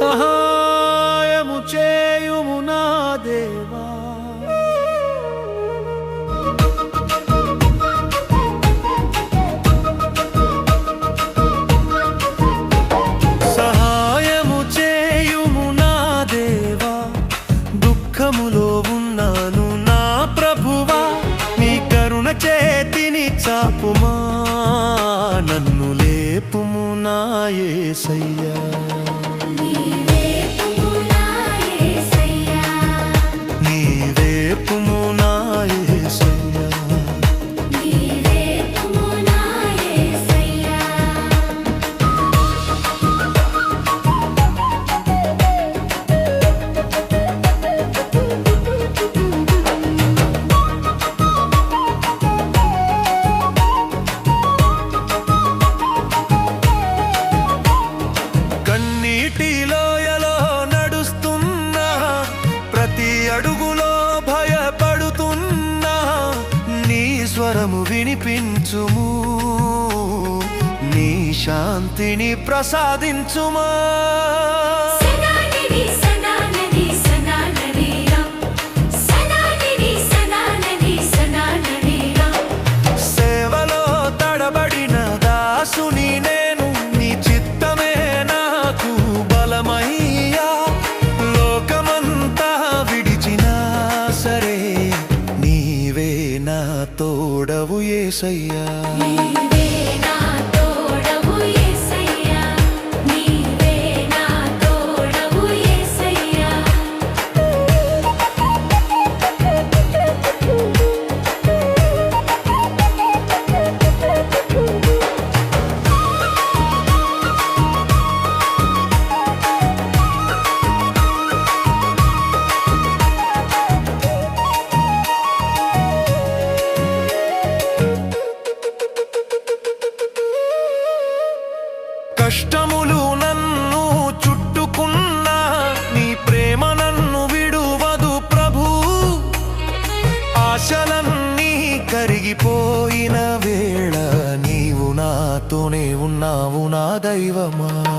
సహాయము చేయుము నా దేవా. సహాయము చేయుము నా దేవా. దుఃఖములో ఉన్నాను నా ప్రభువా. నీ కరుణ చేతిని చాపుమా. నన్ను లేపుము నా యేసయ్యా స్వరము వినిపించుము. నీ శాంతిని ప్రసాదించుమా. ஈசையா కష్టములు నన్ను చుట్టుకున్నా నీ ప్రేమ నన్ను విడువదు ప్రభు. ఆశలన్నీ కరిగిపోయిన వేళ నీవు నాతోనే ఉన్నావు నా దైవమా.